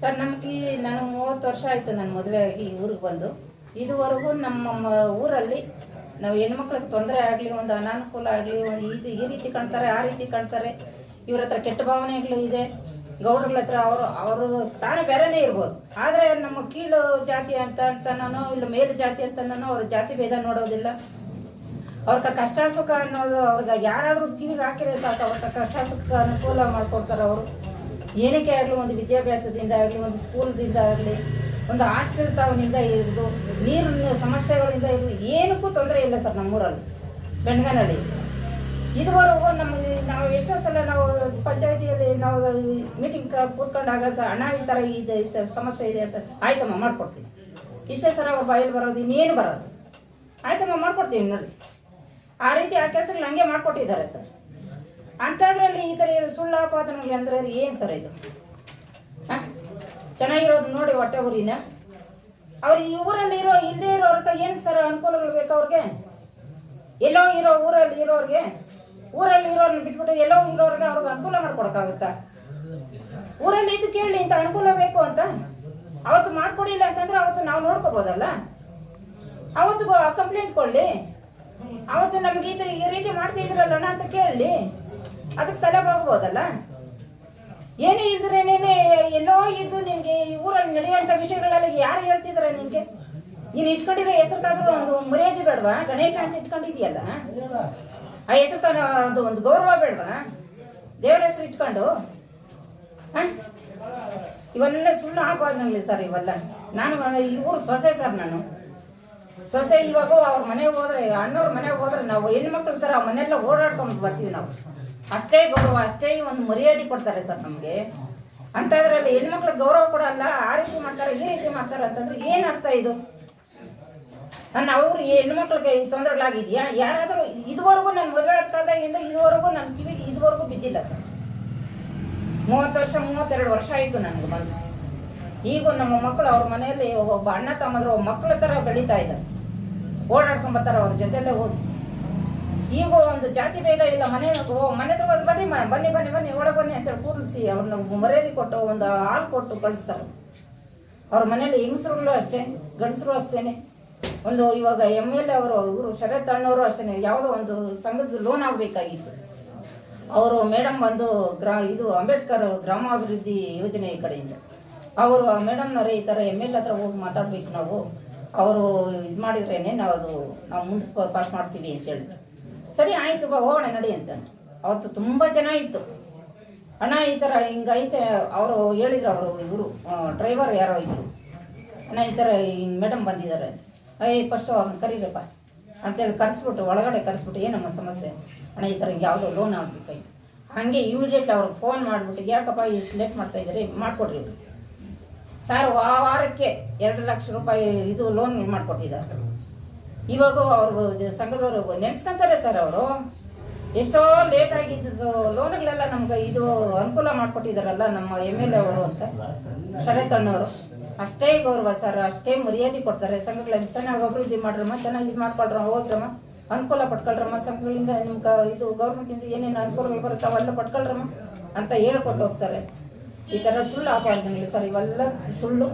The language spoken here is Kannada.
ಸರ್, ನಮಗೆ ನಾನು ಮೂವತ್ತು ವರ್ಷ ಆಯಿತು ನನ್ನ ಮದುವೆ ಊರಿಗೆ ಬಂದು. ಇದುವರೆಗೂ ನಮ್ಮ ಊರಲ್ಲಿ ನಾವು ಹೆಣ್ಮಕ್ಳಿಗೆ ತೊಂದರೆ ಆಗಲಿ, ಒಂದು ಅನಾನುಕೂಲ ಆಗಲಿ ಇದು ಈ ರೀತಿ ಕಾಣ್ತಾರೆ, ಆ ರೀತಿ ಕಾಣ್ತಾರೆ. ಇವ್ರ ಹತ್ರ ಕೆಟ್ಟ ಭಾವನೆಗಳು ಇದೆ. ಗೌಡ್ರಗಳ ಹತ್ರ ಅವರು ಅವರ ಸ್ಥಾನ ಬೇರೆನೇ ಇರ್ಬೋದು. ಆದರೆ ನಮ್ಮ ಕೀಳು ಜಾತಿ ಅಂತ ಅಂತ ಇಲ್ಲ ಮೇಲು ಜಾತಿ ಅಂತ ನಾನು ಅವ್ರ ಜಾತಿ ಭೇದ ನೋಡೋದಿಲ್ಲ. ಅವ್ರಿಗೆ ಕಷ್ಟ ಸುಖ ಅನ್ನೋದು ಅವ್ರಿಗೆ ಯಾರಾದರೂ ಕಿವಿಗೆ ಹಾಕಿದ್ರೆ ಸಾಕು. ಅವ್ರ ಕಷ್ಟ ಸುಖ ಅನುಕೂಲ ಮಾಡ್ಕೊಡ್ತಾರೆ ಅವರು. ಏನಕ್ಕೆ ಆಗಲಿ ಒಂದು ವಿದ್ಯಾಭ್ಯಾಸದಿಂದ ಆಗಲಿ, ಒಂದು ಸ್ಕೂಲ್ದಿಂದ ಆಗಲಿ, ಒಂದು ಹಾಸ್ಟೆಲ್ ತಾವನಿಂದ ಹಿಡಿದು ನೀರಿನ ಸಮಸ್ಯೆಗಳಿಂದ ಹಿಡಿದು ಏನಕ್ಕೂ ತೊಂದರೆ ಇಲ್ಲ ಸರ್ ನಮ್ಮೂರಲ್ಲಿ, ಬೆಣ್ಗನಹಳ್ಳಿ. ಇದುವರೆಗೂ ನಮಗೆ ನಾವು ಎಷ್ಟೋ ಸಲ ನಾವು ಪಂಚಾಯತಿಯಲ್ಲಿ ನಾವು ಮೀಟಿಂಗ್ ಕೂತ್ಕೊಂಡಾಗ ಸಹ ಹಣ ಈ ಥರ ಇದೆ, ಈ ಥರ ಸಮಸ್ಯೆ ಇದೆ ಅಂತ ಆಯ್ತಮ್ಮ ಮಾಡ್ಕೊಡ್ತೀನಿ. ಇಷ್ಟೇ ಸರ ಅವ್ರ ಬಾಯಲ್ಲಿ ಬರೋದು, ಇನ್ನೇನು ಬರೋದು. ಆಯ್ತಮ್ಮ ಮಾಡ್ಕೊಡ್ತೀವಿ ನೋಡಿ. ಆ ರೀತಿ ಆ ಕೆಲಸಗಳು ಹಂಗೆ ಮಾಡಿಕೊಟ್ಟಿದ್ದಾರೆ ಸರ್. ಅಂಥದ್ರಲ್ಲಿ ಥರ ಸುಳ್ಳು ಆಪಾದನೆಗಳು ಅಂದರೆ ಏನು ಸರ್ ಇದು? ಹಾಂ? ಚೆನ್ನಾಗಿರೋದು ನೋಡಿ ಹೊಟ್ಟೆ ಊರಿನ ಅವ್ರಿಗೆ ಊರಲ್ಲಿ ಇರೋ ಇಲ್ಲದೆ ಇರೋರ್ಗೆ ಏನು ಸರ್ ಅನುಕೂಲಗಳು ಬೇಕು ಅವ್ರಿಗೆ? ಎಲ್ಲೋ ಇರೋ ಊರಲ್ಲಿ ಇರೋರಿಗೆ? ಊರಲ್ಲಿ ಇರೋರ್ನ ಬಿಟ್ಬಿಟ್ಟು ಎಲ್ಲೋ ಇರೋರಿಗೆ ಅವ್ರಿಗೆ ಅನುಕೂಲ ಮಾಡ್ಕೊಡಕ್ಕಾಗುತ್ತಾ? ಊರಲ್ಲಿ ಇದು ಕೇಳಿ ಇಂಥ ಅನುಕೂಲ ಬೇಕು ಅಂತ? ಅವತ್ತು ಮಾಡ್ಕೊಡಿಲ್ಲ ಅಂತಂದ್ರೆ ಅವತ್ತು ನಾವು ನೋಡ್ಕೋಬೋದಲ್ಲ? ಅವತ್ತು ಕಂಪ್ಲೇಂಟ್ ಕೊಡಲಿ? ಅವತ್ತು ನಮ್ಗೆ ಈ ರೀತಿ ಮಾಡ್ತಿದ್ರಲ್ಲಣ್ಣ ಅಂತ ಕೇಳಲಿ? ಅದಕ್ಕೆ ತಲೆ ಬಾಗ್ಬೋದಲ್ಲ? ಏನು ಇದ್ರೇನೇನೆ ಎಲ್ಲೋ ಇದ್ದು ನಿಮಗೆ ಈ ಊರಲ್ಲಿ ನಡೆಯುವಂಥ ವಿಷಯಗಳೆಲ್ಲ ಯಾರು ಹೇಳ್ತಿದ್ರೆ ನಿನಗೆ? ನೀನು ಇಟ್ಕೊಂಡಿರೋ ಹೆಸರುಗಾದ್ರೂ ಒಂದು ಮರ್ಯಾದೆ ಬೇಡವಾ? ಗಣೇಶ ಅಂತ ಇಟ್ಕೊಂಡಿದ್ಯಲ್ಲ ಆ ಹೆಸರು ಅದು ಒಂದು ಗೌರವ ಬೇಡವಾ? ದೇವರ ಹೆಸರು ಇಟ್ಕೊಂಡು? ಹಾಂ? ಇವೆಲ್ಲ ಸುಳ್ಳು ನನಗೆ ಸರ್ ಇವೆಲ್ಲ ನಾನು, ಈ ಊರು ಸೊಸೆ ಸರ್ ನಾನು. ಸೊಸೆ ಇವಾಗ ಅವ್ರ ಮನೆಗೆ ಹೋದ್ರೆ, ಅಣ್ಣವ್ರ ಮನೆಗೆ ಹೋದ್ರೆ ನಾವು ಹೆಣ್ಮಕ್ಳ ತರ ಮನೆಯೆಲ್ಲ ಓಡಾಡ್ಕೊಂಡು ಬರ್ತೀವಿ ನಾವು. ಅಷ್ಟೇ ಗೌರವ, ಅಷ್ಟೇ ಒಂದು ಮರ್ಯಾದೆ ಕೊಡ್ತಾರೆ ಸರ್ ನಮಗೆ. ಅಂಥದ್ರಲ್ಲಿ ಹೆಣ್ಮಕ್ಳಿಗೆ ಗೌರವ ಕೊಡಲ್ಲ ಆ ರೀತಿ ಮಾಡ್ತಾರೆ, ಈ ರೀತಿ ಮಾಡ್ತಾರೆ ಅಂತಂದ್ರೆ ಏನು ಅರ್ಥ ಇದು? ನನ್ನ ಅವ್ರು ಹೆಣ್ಮಕ್ಳಿಗೆ ತೊಂದರೆಗಳಾಗಿದೆಯಾ? ಯಾರಾದರೂ ಇದುವರೆಗೂ ನನ್ನ ಮದುವೆ ಕಾಲದಾಗಿಂದ ಇದುವರೆಗೂ ನನ್ನ ಕಿವಿಗೆ ಇದುವರೆಗೂ ಬಿದ್ದಿಲ್ಲ ಸರ್. ಮೂವತ್ತು ವರ್ಷ, ಮೂವತ್ತೆರಡು ವರ್ಷ ಆಯಿತು ನನಗೆ ಬಂದು. ಈಗ ನಮ್ಮ ಮಕ್ಕಳು ಅವ್ರ ಮನೆಯಲ್ಲಿ ಒಬ್ಬ ಅಣ್ಣ ತಮ್ಮದ್ರು ಮಕ್ಕಳ ಥರ ಬೆಳೀತಾ ಇದ್ದಾರೆ. ಓಡಾಡ್ಕೊಂಡ್ ಬರ್ತಾರ ಅವ್ರ ಜೊತೆಲ್ಲೇ ಹೋಗಿ. ಈಗ ಒಂದು ಜಾತಿ ಭೇದ ಇಲ್ಲ, ಮನೆ ಮನೆ ಹತ್ರ ಬನ್ನಿ ಬನ್ನಿ ಬನ್ನಿ ಬನ್ನಿ, ಒಳಗೆ ಬನ್ನಿ ಅಂತೇಳಿ ಕೂರಿಸಿ ಅವ್ರನ್ನ ಮರ್ಯಾದೆ ಕೊಟ್ಟು ಒಂದು ಹಾಲು ಕೊಟ್ಟು ಕಳಿಸ್ತಾರೆ. ಅವ್ರ ಮನೇಲಿ ಹೆಂಗಸ್ರುಗಳು ಅಷ್ಟೇ, ಗಂಡಸರು ಅಷ್ಟೇನೆ. ಒಂದು ಇವಾಗ ಎಂ ಎಲ್ ಎ ಅವರು, ಇವರು ಶರತ್ ಅಣ್ಣವರು ಅಷ್ಟೇ ಯಾವುದೋ ಒಂದು ಸಂಘದ ಲೋನ್ ಆಗಬೇಕಾಗಿತ್ತು. ಅವರು ಮೇಡಮ್ ಬಂದು ಗ್ರಾ, ಇದು ಅಂಬೇಡ್ಕರ್ ಗ್ರಾಮಾಭಿವೃದ್ಧಿ ಯೋಜನೆ ಕಡೆಯಿಂದ. ಅವರು ಮೇಡಮ್ನವ್ರೆ ಈ ಥರ ಎಂ ಎಲ್ ಹತ್ರ ಹೋಗಿ ಮಾತಾಡ್ಬೇಕು ನಾವು. ಅವರು ಇದು ಮಾಡಿದ್ರೇನೆ ನಾವು ಅದು ನಾವು ಮುಂದೆ ಪಾಸ್ ಮಾಡ್ತೀವಿ ಅಂತ ಹೇಳಿದ್ರು. ಸರಿ, ಆಯಿತು, ಬಾ, ಹೋಗೋಣ, ನಡಿ ಅಂತ ಅವತ್ತು ತುಂಬ ಚೆನ್ನಾಗಿತ್ತು ಅಣ್ಣ, ಈ ಥರ ಹಿಂಗೈತೆ ಅವರು ಹೇಳಿದ್ರು ಅವರು, ಇವರು ಡ್ರೈವರ್ ಯಾರೋ ಇದ್ರು. ಅಣ್ಣ, ಈ ಥರ ಹಿಂಗೆ ಮೇಡಮ್ ಬಂದಿದ್ದಾರೆ ಅಂತ. ಏಯ್ ಫಸ್ಟು ಅವ್ರನ್ನ ಕರೀರಪ್ಪ ಅಂತೇಳಿ ಕರೆಸ್ಬಿಟ್ಟು, ಒಳಗಡೆ ಕರೆಸ್ಬಿಟ್ಟು, ಏನಮ್ಮ ಸಮಸ್ಯೆ? ಅಣ್ಣ, ಈ ಥರ ಯಾವುದೋ ಲೋನ್ ಆಗಬೇಕಾಯ್ತು ಹಾಗೆ ಇಮಿಡಿಯೇಟ್ಲಿ ಅವ್ರಿಗೆ ಫೋನ್ ಮಾಡಿಬಿಟ್ಟು, ಯಾಕಪ್ಪ ಇಷ್ಟು ಲೇಟ್ ಮಾಡ್ತಾ ಇದ್ದಾರೆ? ಮಾಡಿಕೊಡ್ರಿ ಸರ್ ವಾರಕ್ಕೆ ಎರಡು ಲಕ್ಷ ರೂಪಾಯಿ ಇದು ಲೋನ್ ಮಾಡಿಕೊಟ್ಟಿದ್ದಾರೆ. ಇವಾಗ ಅವರು ಸಂಘದವರು ನೆನ್ಸ್ಕೊಂತಾರೆ ಸರ್ ಅವರು. ಎಷ್ಟೋ ಲೇಟ್ ಆಗಿದ್ದು ಲೋನ್ಗಳೆಲ್ಲ ನಮ್ಗೆ ಇದು ಅನುಕೂಲ ಮಾಡಿಕೊಟ್ಟಿದಾರಲ್ಲ ನಮ್ಮ ಎಂ ಎಲ್ ಎ ಅವರು ಅಂತ. ಶರತ್ ಅಣ್ಣವರು. ಅಷ್ಟೇ ಗೌರವ ಸರ್, ಅಷ್ಟೇ ಮರ್ಯಾದೆ ಕೊಡ್ತಾರೆ. ಸಂಘಗಳಲ್ಲಿ ಚೆನ್ನಾಗಿ ಅಭಿವೃದ್ಧಿ ಮಾಡ್ರಮ್ಮ, ಚೆನ್ನಾಗಿ ಇದು ಮಾಡ್ಕೊಳ್ರಮ್ಮ, ಹೋಗ್ರಮ್ಮ. ಅನುಕೂಲ ಪಟ್ಕೊಳ್ರಮ್ಮ ಸಂಘಗಳಿಂದ ನಿಮ್ಗೆ ಇದು ಗೌರ್ಮೆಂಟಿಂದ ಏನೇನು ಅನುಕೂಲಗಳು ಬರುತ್ತೆ ಅವೆಲ್ಲ ಪಟ್ಕೊಳ್ರಮ್ಮ ಅಂತ ಹೇಳ್ಕೊಟ್ಟು ಹೋಗ್ತಾರೆ. ಈ ಥರ ಸುಳ್ಳು ಆಪಾದನೆಗಳು ಸರ್, ಇವೆಲ್ಲ ಸುಳ್ಳು.